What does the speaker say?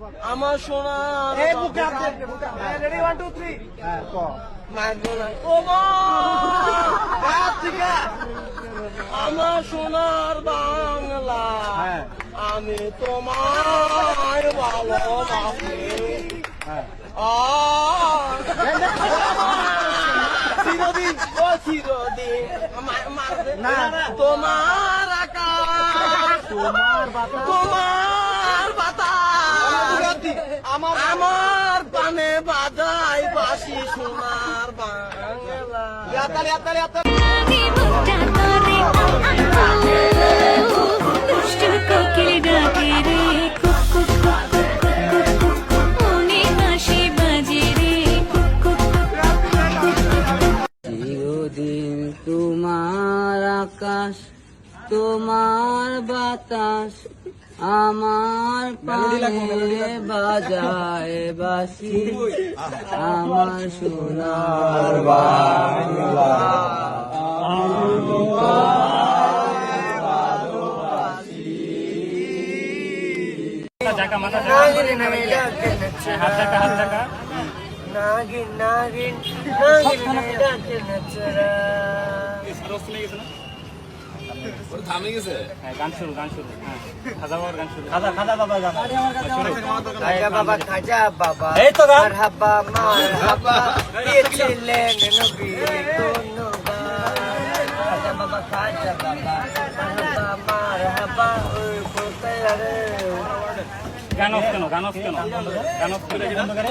আমার সোনা হ্যাঁ, আমার সোনার বাংলা হ্যাঁ। আমি তোমার ভালোবাসি। হ্যাঁ। চিরদিন। ও চিরদিন। তোমার আকাশ। তোমার তোমার আমার পানে বাজাই বাসি সোনার বাংলা। ইয়াতালি ইয়াতালি চিরদিন তোমার আকাশ তোমার বাতাস আমার পানে বাজায় বাসি আমার সোনার বাংলা নাগিন নামে ডাকে নচরা নাগিন নাগিন নাগিন নামে ডাকে নচরা গান শুরু গান শুরু হ্যাঁ। খাজা বাবার গান শুরু। খাজা, খাজা বাবা, খাজা। খাজা বাবা খাজা বাবা। এই তো গান। মারহাবা মারহাবা। দিয়েছিলেন নবী ধন্যবাদ। খাজা বাবা খাজা বাবা মারহাবা মারহাবা। ওই কোথায় রে গান অফ কেন? গান অফ কেন? গান অফ কেন? বন্ধ করে